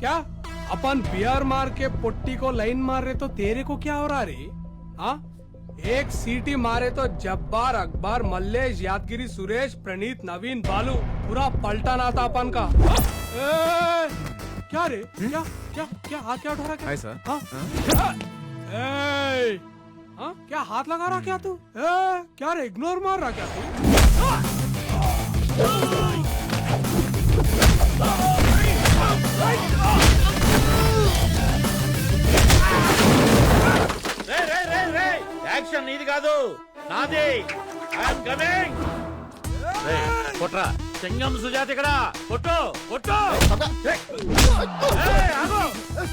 क्या? अपन बियर मार के पुट्टी को लाइन मार रहे तो तेरे को क्या हो रहा रे? हाँ? एक सीटी मारे तो जब्बार अकबर मल्लेश यादगिरी सुरेश प्रणीत नवीन बालू पूरा पलटा ना था अपन का। हाँ? ए, क्या रे? क्या? क्या? क्या? हाथ क्या उठा रहा क्या? सर। हाँ? हाँ? क्या हाथ लगा रहा क्या तू? ए, क्या रे? इग्नोर मार रहा क्या तू? యాక్షన్ నీది కాదు. నాది. ఐఎమ్ కమింగ్ కొట్రా. సింగం సుజాత ఇక్కడ. కొట్టు కొట్టు.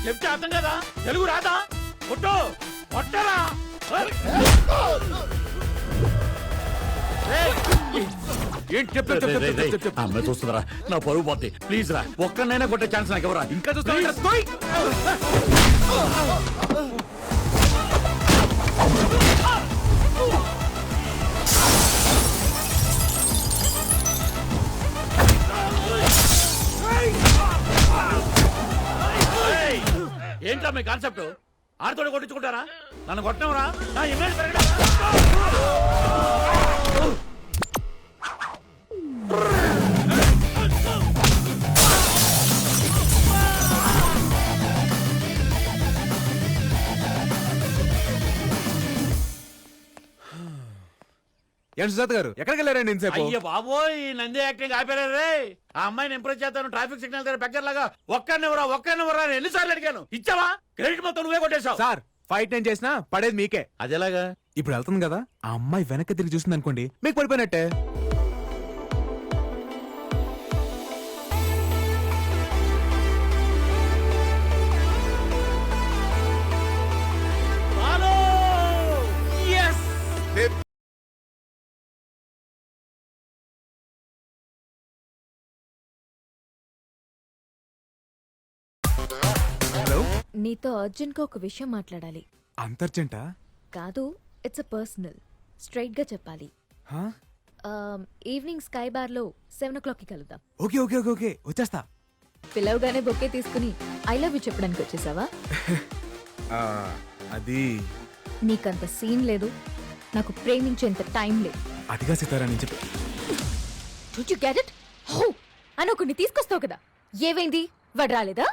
చెప్తే అర్థం కదా? తెలుగు రాదా? కొట్టు కొట్టరా. ఏంటి చెప్ చెప్ చెప్ చెప్ చెప్ చెప్ అమ్మాయి చూస్తుందిరా. నా పరుగు పోతే ప్లీజ్ రా. ఒక్కనైనా కొట్టే ఛాన్స్ నాకు ఎవరా ఇంకా చూస్తావు ఏయ్! ఏంట్రా మీ కాన్సెప్ట్ ఆడతోడు కొట్టించుకుంటారా? నన్ను కొట్టనవరా? నా ఇమేజ్ పెరగడం? ఏంటి సుజాత గారు? ఎక్కడికి వెళ్ళారండి ఇంతసేపు? అయ్య బాబోయ్ ఈ నంది యాక్టింగ్ ఆపేరే రే. ఆ అమ్మాయిని ఇంప్రెస్ చేస్తాను ట్రాఫిక్ సిగ్నల్ దగ్గర బెగ్గర్ లాగా ఒక్కరినివరా ఒక్కరినివరా అని ఎన్నిసార్లు అడిగాను. ఇచ్చావా? క్రెడిట్ మొత్తం నువ్వే కొట్టేశావు. సార్ ఫైట్ నేను చేసినా పడేది మీకే. అదేలాగా? ఇప్పుడు వెళ్తుంది కదా ఆ అమ్మాయి వెనక్కి తిరిగి చూసింది అనుకోండి మీకు పడిపోయినట్టే. నీతో అర్జున్గా ఒక విషయం మాట్లాడాలి. అంతర్జంట కాదు ఇట్స్ అ పర్సనల్ స్ట్రైట్గా చెప్పాలి. ఈవినింగ్ స్కై బార్లో సెవెన్ ఓ క్లాక్కి కలుద్దాం. ఓకే ఓకే ఓకే ఓకే వచ్చేస్తా. పిలవగానే బొక్కే తీసుకుని ఐ లవ్ యూ చెప్పడానికి వచ్చేసావా? ఆ, అది. నీకంత సీన్ లేదు. నాకు ప్రేమించేంత టైం లేదు. అదిగా సితారా నేను చెప్పి హో! అని ఒకరిని తీసుకొస్తావు కదా. ఏవైంది వాడు రాలేదా?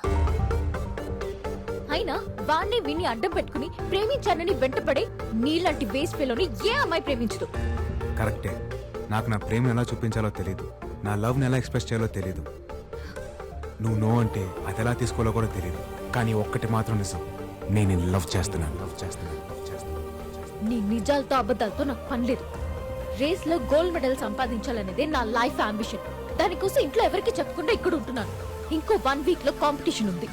అయినా వాణ్ణి విన్ని అడ్డం పెట్టుకుని ప్రేమించానని వెంటపడే నీలాంటి వేస్ట్ ఫెలోని ఏ అమ్మాయి ప్రేమించదు? కరెక్టే. నాకు నా ప్రేమ ఎలా చూపించాలో తెలియదు నా లవ్ని ఎలా ఎక్స్ప్రెస్ చేయాలో తెలియదు నువ్వు నో అంటే అది ఎలా తీసుకోవాలో కూడా తెలియదు కానీ ఒక్కటి మాత్రం నిజం. నేను లవ్ చేస్తున్నాను. లవ్ చేస్తున్నాను. నీ నిజాలతో అబద్ధాలతో నాకు పని లేదు. రేస్లో గోల్డ్ మెడల్ సంపాదించాలనేదే నా లైఫ్ అంబిషన్ దానికోసం ఇంట్లో ఎవరికి చెప్పకుండా ఇక్కడ ఉంటున్నాను ఇంకో వన్ వీక్లో కాంపిటీషన్ ఉంది.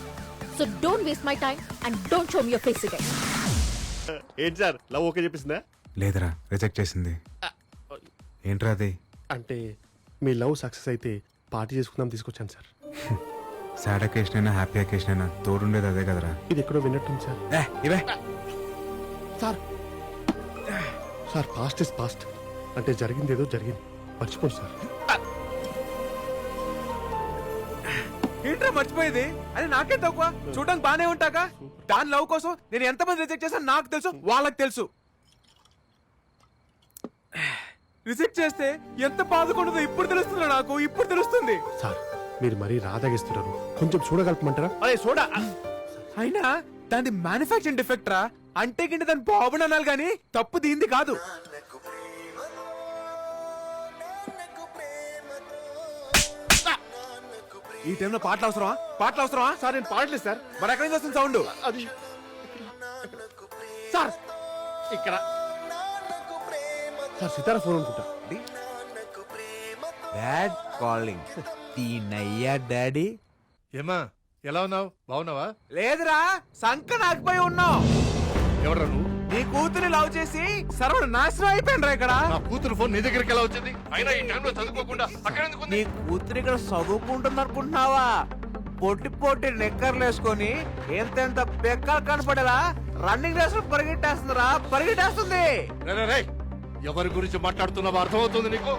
So don't waste my time and don't show me your face again ఏంటి సార్? లవ్ ఓకే చెప్పిస్తుందా లేదురా రిజెక్ట్ చేసింది. ఏంట్రా అది? అంటే మీ లవ్ సక్సెస్ అయితే పార్టీ చేసుకుందాం తీసుకొచ్చాను సార్. సాడ్ అకేషన్ అయినా హ్యాపీ అకేషన్ అయినా తోడుండేది అదే కదరా. ఇది ఎక్కడో విన్నట్టుంది సార్. ఏ ఇవే. Sir sir past is past అంటే జరిగింది ఏదో జరిగింది. మర్చిపోండి సార్. ఏంట్రా మర్చిపోయేది? అని నాకే తక్కువ. చూడడానికి బానే ఉంటాక దాని లవ్ కోసం నేను ఎంతమంది రిజెక్ట్ చేశాను నాకు తెలుసు వాళ్ళకి తెలుసు. రిజెక్ట్ చేస్తే ఎంత బాధకుండదో ఇప్పుడు తెలుస్తుంది నాకు ఇప్పుడు తెలుస్తుంది. సార్ మీరు మరీ రాదాగిస్తున్నారు. కొంచెం చూడగలపమంటారా? అరే చూడ. అయినా దాని మ్యానుఫాక్చరింగ్ డిఫెక్ట్ రా. అంటే కింద దాని బాబుని అనాలి కానీ తప్పు దీంది కాదు. ఈ టైంలో పాటలు అవసరమా? పాటలు అవసరమా? సార్ నేను పాడలేదు సార్. మరి ఎక్కడి నుంచి వస్తుంది సౌండ్ అది సార్ ఇక్కడ. సార్ సితారా ఫోన్ అనుకుంటా. డాడ్ కాలింగ్ తీనయ్యా డాడీ. ఏమా ఎలా ఉన్నావు? బాగున్నావా? లేదురా సంక నాకుపోయి ఉన్నావు. ఎవడ్రా నువ్వు? నీ కూతురు లవ్ చేసి సర్వ నాశనం అయిపోయినరా ఇక్కడ. నా కూతురు ఫోన్ నీ దగ్గరికి ఎలా వచ్చింది? అయినా ఈ టైంలో చదువుకోకుండా అక్కడ ఎందుకు ఉంది? నీ కూతురు ఇక్కడ చదువుకుంటుంది అనుకుంటున్నావా పొట్టి పొట్టి నిక్కర్లు వేసుకొని ఎంతెంత పెక్కలు కనపడేలా రన్నింగ్ రేస్ పరిగెట్టేస్తుందిరా పరిగెట్టేస్తుంది. రే, రే, రే. ఎవరి గురించి మాట్లాడుతున్నావో అర్థమవుతుంది నీకు?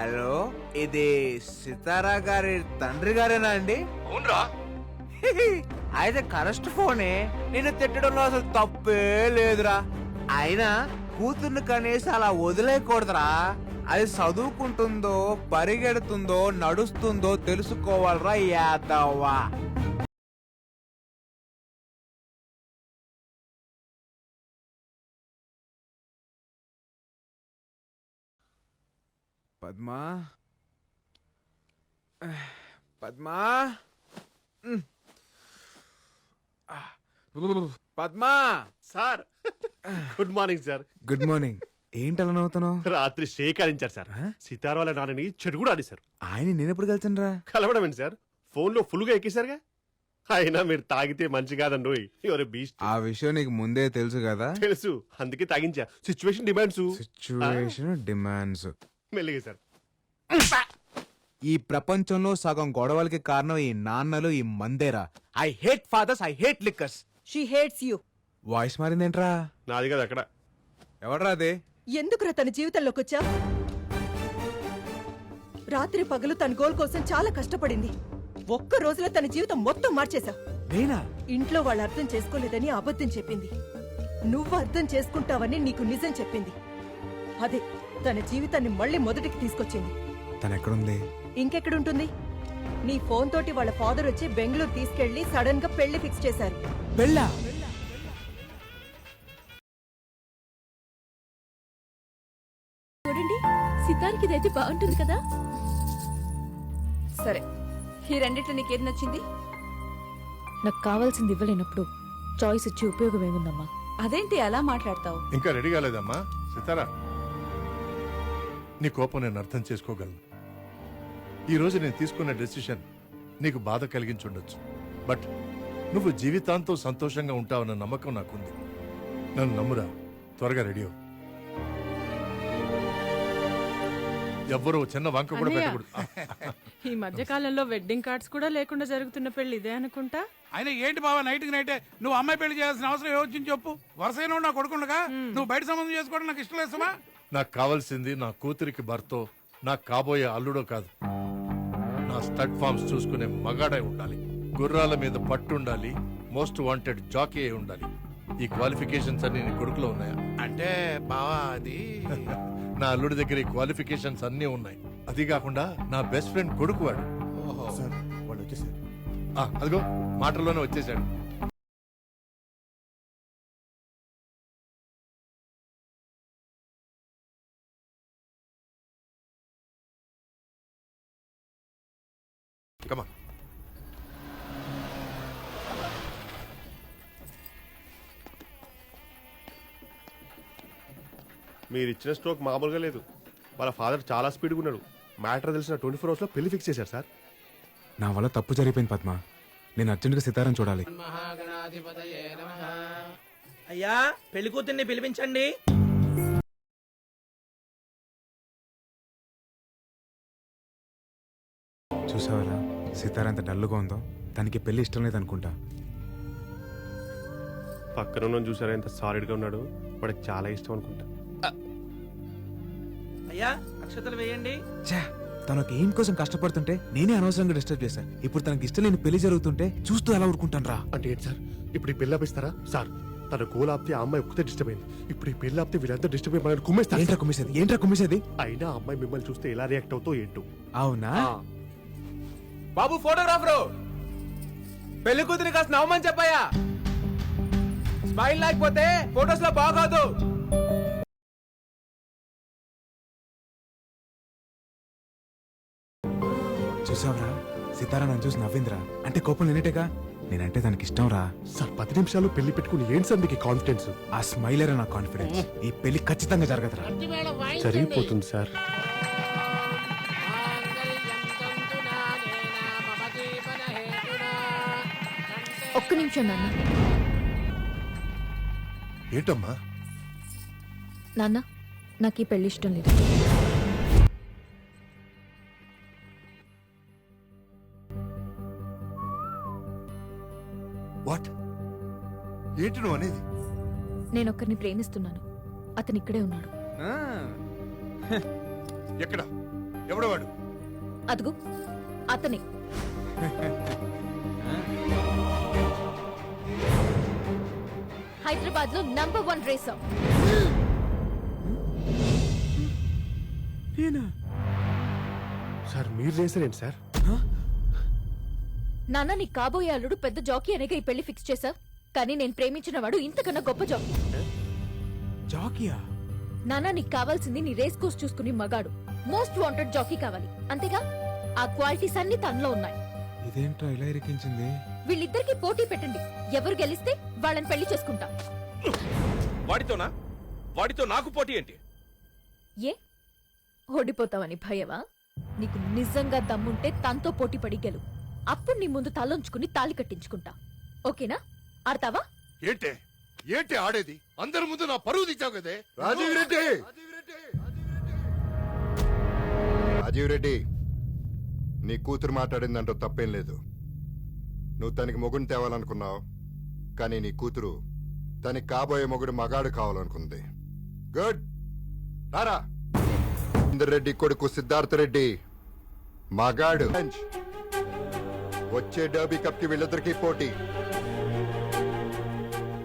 హలో ఇది సితారా గారి తండ్రి గారేనా అండి? అవునరా. అయితే కరెస్ట్ ఫోనే? నేను తిట్టడంలో అసలు తప్పే లేదురా. అయినా కూతుర్ని కనీసం అలా వదిలేయకూడదురా. అది చదువుకుంటుందో పరిగెడుతుందో నడుస్తుందో తెలుసుకోవాలరా యాదవ్వా. Padma? Padma? Padma! Sir! Good morning sir. Good morning. ఏంటి అలా నవ్వుతున్నావు? రాత్రి సేకరించారు సార్. సితార వాళ్ళ నాన్నని చెడు కూడా ఆడేశారు. ఆయన నేను ఎప్పుడు కలిసాను రా కలవడం ఏంటి సార్? ఫోన్లో ఫుల్గా ఎక్కేశారుగా? అయినా మీరు తాగితే మంచి కాదండి ఎవరు బీస్ట్? ఆ విషయం నీకు ముందే తెలుసు కదా? తెలుసు. అందుకే తాగించా. సిచ్యువేషన్ డిమాండ్స్ సిచ్యువేషన్ డిమాండ్స్ మెల్లిగా సార్. ఈ ప్రపంచంలో సగం గొడవలకి కారణం ఈ నాన్నలు ఈ మందేరా. I hate fathers I hate liquors she hates you voice మారిందేంట్రా? నాది కదా అక్కడ. ఎవడ్రా అదే? ఎందుకురా తన జీవితంలోకి వచ్చా రాత్రి పగలు తన గోల్ కోసం చాలా కష్టపడింది. ఒక్క రోజులో తన జీవితం మొత్తం మార్చేశా. నేనా? ఇంట్లో వాళ్ళు అర్థం చేసుకోలేదని అబద్ధం చెప్పింది. నువ్వు అర్థం చేసుకుంటావని నీకు నిజం చెప్పింది. అదే తన జీవితాన్ని మళ్ళీ మొదటికి తీసుకొచ్చింది. తను ఎక్కడుంది ఇంకెక్కడుంటుంది? నీ ఫోన్ తోటి వాళ్ళ ఫాదర్ వచ్చి బెంగళూరు తీసుకెళ్ళి సడన్గా పెళ్ళి ఫిక్స్ చేశారు. పెళ్ళా చూడండి సితార్కి ఇదైతే బాగుంటుంది కదా? సరే ఈ రెండిట్లో నీకేది నచ్చింది? నాకు కావాల్సింది ఇవ్వలేనప్పుడు చాయిస్ ఇచ్చి ఉపయోగం ఏముందమ్మా? అదేంటి అలా మాట్లాడతావు? ఇంకా రెడీ కాలేదమ్మా? సితారా నీ కోపం నేను అర్థం చేసుకోగలను. ఈ రోజు నేను తీసుకున్న డెసిషన్ నీకు బాధ కలిగించుండొచ్చు. బట్ నువ్వు జీవితాంతం సంతోషంగా ఉంటావన్న నమ్మకం నాకుంది. నన్ను నమ్మురా. త్వరగా రెడీ అవ్వు. ఎవ్వరూ చిన్న వంక కూడా. పెట్టకూడదు. ఈ మధ్య కాలంలో వెడ్డింగ్ కార్డ్స్ కూడా లేకుండా జరుగుతున్న పెళ్ళి ఇదే అనుకుంటా? ఆయన ఏంటి బావా నైట్కి నైటే నువ్వు అమ్మాయి పెళ్ళి చేయాల్సిన అవసరం ఏమొచ్చింది చెప్పు? వరుసైన నా కొడుకుండగా? నువ్వు బయట సంబంధం చేసుకోవడం నాకు ఇష్టం లేదమ్మా నాకు కావాల్సింది నా కూతురికి భర్తో నాకు కాబోయే అల్లుడో కాదు. నా స్టడ్ ఫార్మ్స్ చూసుకునే మగాడై ఉండాలి. గుర్రాల మీద పట్టు ఉండాలి. మోస్ట్ వాంటెడ్ జాకీ అయి ఉండాలి. ఈ క్వాలిఫికేషన్స్ అన్ని నీ కొడుకులో ఉన్నాయా? అంటే బావా అది నా అల్లుడి దగ్గర ఈ క్వాలిఫికేషన్స్ అన్నీ ఉన్నాయి. అది కాకుండా నా బెస్ట్ ఫ్రెండ్ కొడుకు వాడు వాళ్ళు వచ్చేసారు ఆ, అదిగో మాటల్లోనే వచ్చేసాడు. కమా మీరు ఇచ్చిన స్ట్రోక్ మామూలుగా లేదు. వాళ్ళ ఫాదర్ చాలా స్పీడ్గా ఉన్నాడు. మ్యాటర్ తెలిసిన ట్వంటీ ఫోర్ అవర్స్లో పెళ్ళి ఫిక్స్ చేశారు సార్. నా వల్ల తప్పు జరిగిపోయింది పద్మ. నేను అర్జెంటుగా సితారం చూడాలి. అయ్యా పెళ్ళి కూతుర్ని పిలిపించండి. సితార ఎంత డల్గా ఉందో? తనకి పెళ్ళి ఇష్టం లేదు అనుకుంటా పక్కన ఉన్న చూసారా ఎంత సాలిడ్గా ఉన్నాడు? వాడికి చాలా ఇష్టం అనుకుంటా. అయ్యా అక్షతలు వేయండి. ఛా తనకు ఏం కోసం కష్టపడుతుంటే నేనే అనవసరంగా డిస్టర్బ్ చేశాను ఇప్పుడు తనకి ఇష్టం లేని పెళ్ళి జరుగుతుంటే చూస్తూ ఎలా ఊరుకుంటాను రా అంటే ఏంటి సార్? ఇప్పుడు ఈ పెళ్ళి ఆపిస్తారా? సార్ తన గోల్ ఆపితే ఆ అమ్మాయి ఒక్కతే డిస్టర్బ్ అయింది. ఇప్పుడు ఈ పెళ్ళి ఆపితే వీళ్ళంతా డిస్టర్బ్ అయ్యి మనల్ని కుమ్మేస్తారు ఏంట్రా కుమ్మేసేది? ఏంట్రా కుమ్మేసేది? అయినా ఆ అమ్మాయి మిమ్మల్ని చూస్తే ఎలా రియాక్ట్ అవుతో ఏంటో. అవునా? బాబు ఫోటోగ్రాఫరు. పెళ్ళి కూతురి కాస్త నవ్వమని చెప్పాయా స్మైల్ లేకపోతే ఫోటోస్లో బాగోదు. చూసావురా? సితారా నన్ను చూసి నవ్విందిరా. అంటే కోపం నేనేటేగా నేనంటే తనకి ఇష్టం రా సార్ పది నిమిషాలు పెళ్ళి పెట్టుకుని ఏంటి సార్ మీకు కాన్ఫిడెన్స్ ఆ స్మైలరే నా కాన్ఫిడెన్స్ ఈ పెళ్ళి ఖచ్చితంగా జరగదురా. జరిగిపోతుంది సార్. ఒక్క నిమిషం నాన్న. ఏంటమ్మా? నాన్న నాకు ఈ పెళ్ళి ఇష్టం లేదు. వాట్? ఏంటి నువ్వు అనేది? నేను ఒక్కరిని ప్రేమిస్తున్నాను. అతను ఇక్కడే ఉన్నాడు. ఎక్కడ? ఎవడు వాడు అదుగు అతనే. హైదరాబాద్లో నంబర్ వన్ రేసర్. సార్ మీరు చేశారేంటి సార్? నాన్న నీ కాబోయే అల్లుడు పెద్ద జాకీ అనేగా ఈ పెళ్ళి ఫిక్స్ చేశా కానీ నేను ప్రేమించిన వాడు ఇంతకన్నా గొప్ప జాకీ. జాకియా? నాన్న నీకు కావాల్సింది నీ రేస్ కోర్స్ చూసుకుని మగాడు. మోస్ట్ వాంటెడ్ జాకీ కావాలి. అంతేగా? ఆ క్వాలిటీస్ అన్ని తనలో ఉన్నాయి. ఇదేంటో ఇలా ఇరికించింది? వీళ్ళిద్దరికి పోటీ పెట్టండి. ఎవరు గెలిస్తే వాళ్ళని పెళ్ళి చేసుకుంటా. వాడితోనా? వాడితో నాకు పోటీ ఏంటి? ఏ? ఓడిపోతావని భయమా? నీకు నిజంగా దమ్ముంటే తనతో పోటీ పడి గెలు. అప్పుడు నీ ముందు తలొంచుకుని తాళి కట్టించుకుంటా. ఓకేనా? ఆడతావా? ఏంటే? ఏంటి ఆడేది? అందరి ముందు నా పరువు తీసావు కదే? రాజీవ్ రెడ్డి! రాజీవ్ రెడ్డి! నీ కూతురు మాట్లాడిందంటూ తప్పేం లేదు. నువ్వు తనకి మొగుడిని తేవాలనుకున్నావు. కానీ నీ కూతురు తనకి కాబోయే మొగుడు మగాడు కావాలనుకుంది. గుడ్. రారా. ఇందర్ రెడ్డి కొడుకు సిద్ధార్థ రెడ్డి మగాడు. వచ్చే డర్బీ కప్కి వీళ్ళిద్దరికీ పోటీ.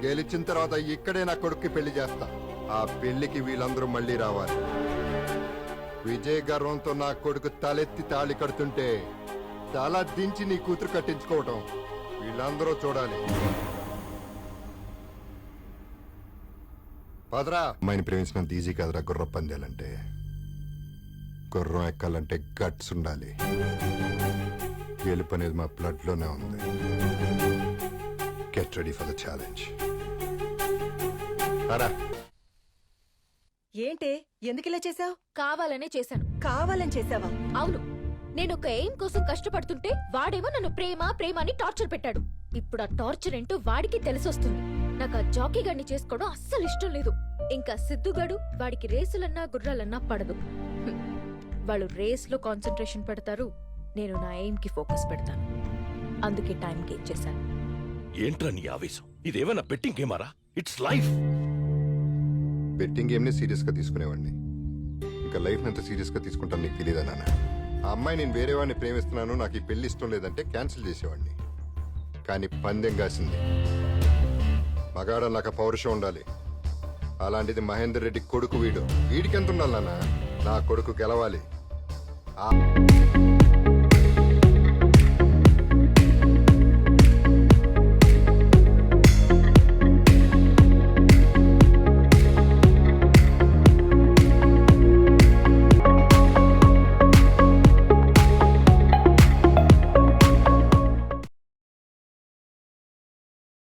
గెలిచిన తర్వాత ఇక్కడే నా కొడుక్కి పెళ్ళి చేస్తా. ఆ పెళ్ళికి వీళ్ళందరూ మళ్ళీ రావాలి. విజయ గర్వంతో నా కొడుకు తలెత్తి తాళి కడుతుంటే తల దించి నీ కూతురు కట్టించుకోవటం. వీళ్ళందరూ చూడాలి. పదరా. అమ్మాయిని ప్రేమించినంత ఈజీ కాదురా గుర్ర పందాలంటే. గుర్రం ఎక్కాలంటే గట్స్ ఉండాలి. గెలుపు అనేది మా బ్లడ్లోనే ఉంది. Get ready for the challenge. రారా ఏంటే? ఎందుకు ఇలా చేసావు కావాలనే చేశాను. కావాలని చేసావా అవును. నేను ఒక ఎయిమ్ కోసం కష్టపడుతుంటే వాడేమో నన్ను ప్రేమ ప్రేమ అని టార్చర్ పెట్టాడు. ఇప్పుడు ఆ టార్చర్ ఏంటో వాడికి తెలిసొస్తుంది. నాకు ఆ జాకీ గడిని చేసుకోవడం అస్సలు ఇష్టం లేదు. ఇంకా సిద్ధుగాడు వాడికి రేసులన్నా గుర్రాలన్నా పడదు. వాళ్ళు రేస్లో కాన్సన్ట్రేషన్ పెడతారు నేను నా ఎయిమ్కి ఫోకస్ పెడతాను. అందుకే టైం కి ఇచ్చేశాను. ఏంట్రా నీ ఆవేశం? ఇదేమైనా బెట్టింగ్ గేమారా? It's life! బెట్టింగ్ గేమ్ని సీరియస్గా తీసుకునేవాడిని. ఇంకా లైఫ్ ఎంత సీరియస్గా తీసుకుంటాను నీకు తెలియదా నాన్న? ఆ అమ్మాయి నేను వేరే వాడిని ప్రేమిస్తున్నాను నాకు ఈ పెళ్ళి ఇష్టం లేదంటే క్యాన్సిల్ చేసేవాడిని. కానీ పందెం కాసింది. మగాడ నాకు పౌరుషం ఉండాలి. అలాంటిది మహేందర్ రెడ్డి కొడుకు వీడు. వీడికి ఎంత ఉండాలన్నా నా కొడుకు గెలవాలి. ఆ